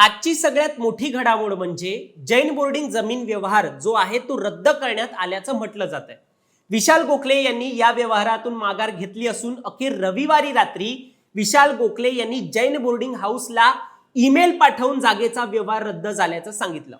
आजची सगळ्यात मोठी घडामोड म्हणजे जैन बोर्डिंग जमीन व्यवहार जो आहे तो रद्द करण्यात आल्याचं म्हटलं जात आहे विशाल गोखले यांनी या व्यवहारातून माघार घेतली असून अखेर रविवारी रात्री विशाल गोखले यांनी जैन बोर्डिंग हाऊसला ईमेल पाठवून जागेचा व्यवहार रद्द झाल्याचं सांगितलं.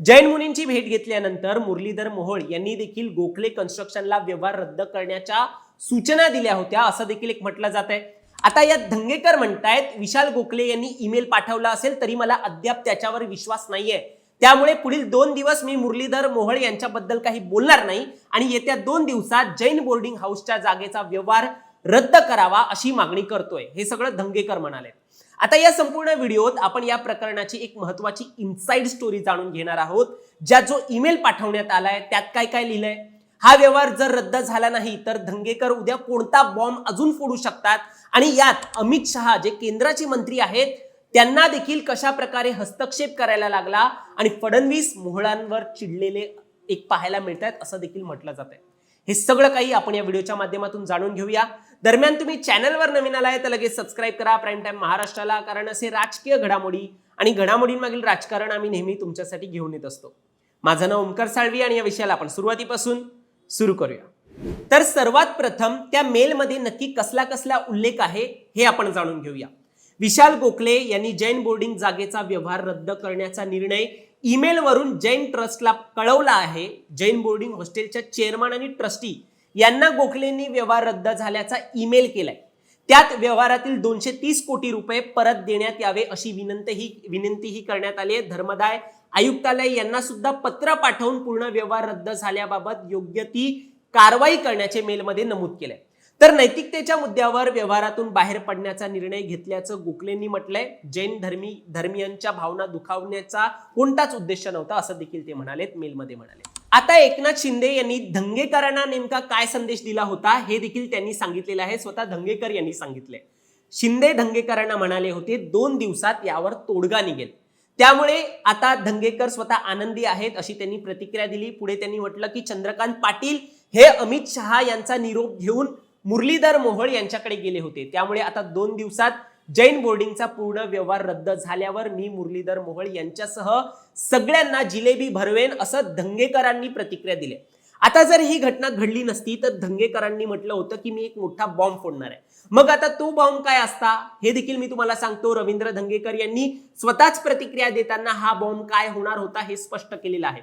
जैन मुनींची भेट घेतल्यानंतर मुरलीधर मोहोळ यांनी देखील गोखले कन्स्ट्रक्शनला व्यवहार रद्द करण्याच्या सूचना दिल्या होत्या असं देखील एक म्हटलं जात आहे आता यात धंगेकर म्हणतायत विशाल गोखले यांनी ईमेल पाठवला असेल तरी मला अद्याप त्याच्यावर विश्वास नाहीये. त्यामुळे पुढील दोन दिवस मी मुरलीधर मोहळ यांच्याबद्दल काही बोलणार नाही आणि येत्या दोन दिवसात जैन बोर्डिंग हाऊसच्या जागेचा व्यवहार रद्द करावा अशी मागणी करतोय. हे सगळं धंगेकर म्हणाले आता या संपूर्ण व्हिडिओत आपण या प्रकरणाची एक महत्वाची इनसाइड स्टोरी जाणून घेणार आहोत ज्यात जो ईमेल पाठवण्यात आलाय त्यात काय काय लिहिलंय? हा व्यवहार जर रद्द झाला नाही तर धंगेकर उद्या कोणता बॉम्ब अजून फोडू शकतात? आणि यात अमित शहा जे केंद्राचे मंत्री आहेत त्यांना देखील कशा प्रकारे हस्तक्षेप करायला लागला? आणि फडणवीस मोहळांवर चिडलेले एक पाहायला मिळत आहेत असं देखील म्हटलं जात आहे हे सगळं काही आपण या व्हिडिओच्या माध्यमातून जाणून घेऊया. दरम्यान तुम्ही चॅनलवर नवीन आलाय तर लगेच सबस्क्राईब करा प्राईम टाईम महाराष्ट्राला कारण असे राजकीय घडामोडी आणि घडामोडींमागील राजकारण आम्ही नेहमी तुमच्यासाठी घेऊन येत असतो. माझं नाव ओमकार साळवी आणि या विषयाला आपण सुरुवातीपासून सुरू करूया. तर सर्वात प्रथम त्या मेलमध्ये नक्की कसला कसला उल्लेख आहे हे आपण जाणून घेऊया. विशाल गोखले यांनी जैन बोर्डिंग जागेचा व्यवहार रद्द करण्याचा निर्णय ईमेलवरून जैन ट्रस्टला कळवला आहे. जैन बोर्डिंग हॉस्टेलच्या चेअरमन आणि ट्रस्टी यांना गोखलेंनी व्यवहार रद्द झाल्याचा ईमेल केलाय. त्यात व्यवहारातील दोनशे तीस कोटी रुपये परत देण्यात यावे अशी विनंतीही विनंतीही करण्यात आली आहे. धर्मदाय आयुक्तालय यांना सुद्धा पत्र पाठवून पूर्ण व्यवहार रद्द झाल्याबाबत योग्य ती कारवाई करण्याचे मेलमध्ये नमूद केलंय. तर नैतिकतेच्या मुद्द्यावर व्यवहारातून बाहेर पडण्याचा निर्णय घेतल्याचं गोखलेंनी म्हटलंय. जैन धर्मी धर्मियांच्या भावना दुखावण्याचा कोणताच उद्देश नव्हता असं देखील ते म्हणालेत मेलमध्ये म्हणाले. आता एकनाथ शिंदे यांनी धंगेकरांना नेमका काय संदेश दिला होता हे देखील त्यांनी सांगितलेलं आहे. स्वतः धंगेकर यांनी सांगितले शिंदे धंगेकरांना म्हणाले होते दोन दिवसात यावर तोडगा निघेल. त्यामुळे आता धंगेकर स्वतः आनंदी आहेत अशी त्यांनी प्रतिक्रिया दिली. पुढे त्यांनी म्हटलं की चंद्रकांत पाटील हे अमित शहा यांचा निरोप घेऊन मुरलीधर मोहोळ यांच्याकडे गेले होते. त्यामुळे आता दोन दिवसात जैन बोर्डिंगचा पूर्ण व्यवहार रद्द झाल्यावर मी मुरलीधर मोहोळ यांच्यासह सगळ्यांना जिलेबी भरवेन असं धंगेकरांनी प्रतिक्रिया दिली. आता जर ही घटना घडली नसती तर धंगेकरांनी म्हटलं होतं की मी एक मोठा बॉम्ब फोडणार आहे. मग आता तो बॉम्ब काय असता? हे देखील मी तुम्हाला सांगतो. रवींद्र धंगेकर यांनी स्वतःच प्रतिक्रिया देताना हा बॉम्ब काय होणार होता हे स्पष्ट केलेलं आहे.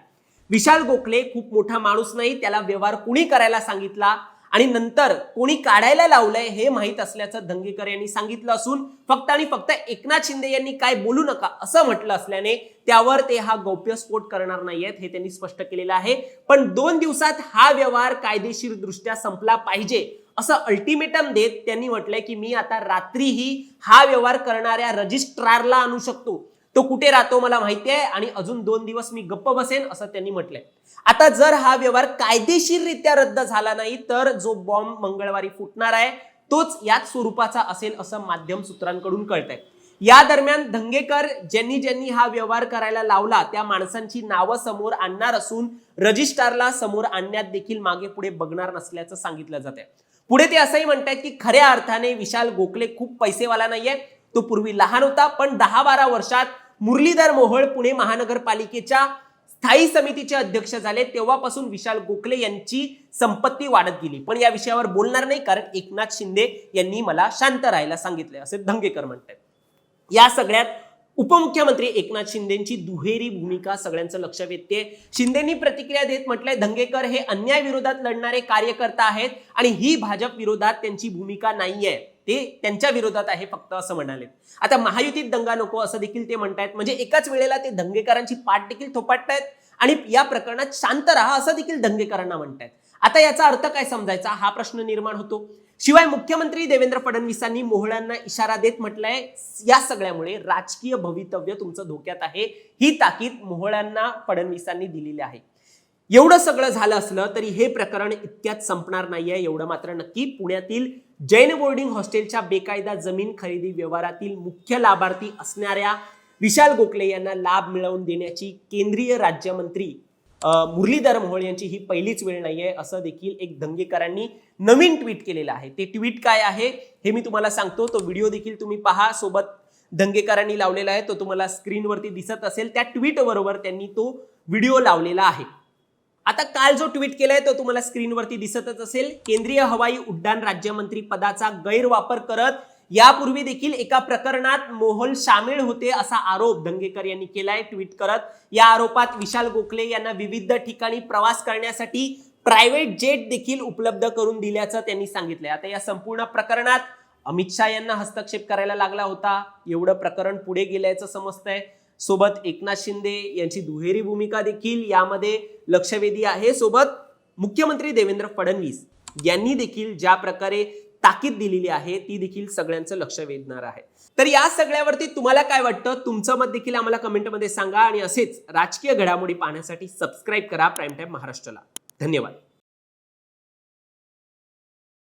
विशाल गोखले खूप मोठा माणूस नाही त्याला व्यवहार कुणी करायला सांगितला? आणि नंतर कोणी काढायला लावलंय हे माहीत असल्याचं धंगेकर यांनी सांगितलं असून फक्त आणि फक्त एकनाथ शिंदे यांनी काय बोलू नका असं म्हटलं असल्याने त्यावर ते हा गौप्यस्फोट करणार नाहीयेत हे त्यांनी स्पष्ट केलेलं आहे. पण दोन दिवसात हा व्यवहार कायदेशीर दृष्ट्या संपला पाहिजे असं अल्टिमेटम देत त्यांनी म्हटलंय की मी आता रात्रीही हा व्यवहार करणाऱ्या रजिस्ट्रारला आणू शकतो. तो कुठे राहतो मला माहिती आहे. आणि अजून दोन दिवस मी गप्प बसेन असं त्यांनी म्हटलंय. आता जर हा व्यवहार कायदेशीररित्या रद्द झाला नाही तर जो बॉम्ब मंगळवारी फुटणार आहे तोच याच स्वरूपाचा असेल असं माध्यम सूत्रांकडून कळतंय. या दरम्यान धंगेकर ज्यांनी ज्यांनी हा व्यवहार करायला लावला त्या माणसांची नावं समोर आणणार असून रजिस्ट्रारला समोर आणण्यात देखील मागे पुढे बघणार नसल्याचं सांगितलं जात आहे पुढे ते असंही म्हणतात की खऱ्या अर्थाने विशाल गोखले खूप पैसेवाला नाहीये तो पूर्वी लहान होता पण दहा बारा वर्षात मुरलीधर मोहोळ पुणे महानगरपालिकेच्या स्थायी समितीचे अध्यक्ष झाले. तेव्हापासून विशाल गोखले यांची संपत्ती वाढत गेली. पण या विषयावर बोलणार नाही कारण एकनाथ शिंदे यांनी मला शांत राहायला सांगितले असे धंगेकर म्हणतात या सगळ्यात उपमुख्यमंत्री एकनाथ शिंदेची दुहेरी भूमिका सगळ्यांचं लक्ष वेधते. शिंदेनी प्रतिक्रिया देत म्हटलंय धंगेकर हे अन्याय विरोधात लढणारे कार्यकर्ता आहेत आणि ही भाजप विरोधात त्यांची भूमिका नाहीये. ते त्यांच्या विरोधात आहे फक्त असं म्हणाले. आता महायुतीत दंगा नको असं देखील ते म्हणतायत. म्हणजे एकाच वेळेला ते धंगेकरांची पाठ देखील थोपाटतायत आणि या प्रकरणात शांत राहा असं देखील दंगेकरांना म्हणतायत. आता याचा अर्थ काय समजायचा? हा प्रश्न निर्माण होतो. शिवाय मुख्यमंत्री देवेंद्र फडणवीसांनी मोहळांना इशारा देत म्हटलंय या सगळ्यामुळे राजकीय भवितव्य तुमचं धोक्यात आहे. ही ताकीद मोहळांना फडणवीसांनी दिलेली आहे. एवढं सगळं झालं असलं तरी हे प्रकरण इतक्यात संपणार नाहीये एवढं मात्र नक्की पुण्यातील जैन बोर्डिंग हॉस्टेलच्या बेकायदा जमीन खरेदी व्यवहारातील मुख्य लाभार्थी असणाऱ्या विशाल गोखले यांना लाभ मिळवून देण्याची केंद्रीय राज्यमंत्री मुरलीधर मोहोळ यांची ही पहिलीच वेळ नाहीये असं देखील एक दंगेकरांनी नवीन ट्विट केलेलं आहे. ते ट्विट काय आहे हे मी तुम्हाला सांगतो. तो व्हिडिओ देखील तुम्ही पहा. सोबत दंगेकरांनी लावलेला आहे. तो तुम्हाला स्क्रीनवरती दिसत असेल. त्या ट्विट बरोबर त्यांनी तो व्हिडिओ लावलेला आहे. आता काल जो ट्विट केलाय तो तुम्हाला स्क्रीनवरती दिसतच असेल. केंद्रीय हवाई उड्डाण राज्यमंत्री पदाचा गैरवापर करत यापूर्वी देखील एका प्रकरणात मोहोल सामील होते असा आरोप दंगेकर यांनी केलाय ट्विट करत. या आरोपात विशाल गोखले यांना विविध ठिकाणी प्रवास करण्यासाठी प्रायव्हेट जेट देखील उपलब्ध करून दिल्याचं त्यांनी सांगितलंय. आता या संपूर्ण प्रकरणात अमित शहा यांना हस्तक्षेप करायला लागला होता. एवढं प्रकरण पुढे गेल्याचं समजतंय. सोबत एकनाथ शिंदे यांची दुहेरी भूमिका देखील यामध्ये लक्षवेधी आहे. सोबत मुख्यमंत्री देवेंद्र फडणवीस यांनी देखील ज्या प्रकारे ताकीद दिलेली आहे ती देखील सगळ्यांचं लक्ष वेधणार आहे. तर या सगळ्यावरती तुम्हाला काय वाटतं? तुमचं मत देखील आम्हाला कमेंटमध्ये सांगा आणि असेच राजकीय घडामोडी पाहण्यासाठी सबस्क्राईब करा प्राईम टाईम महाराष्ट्राला. धन्यवाद.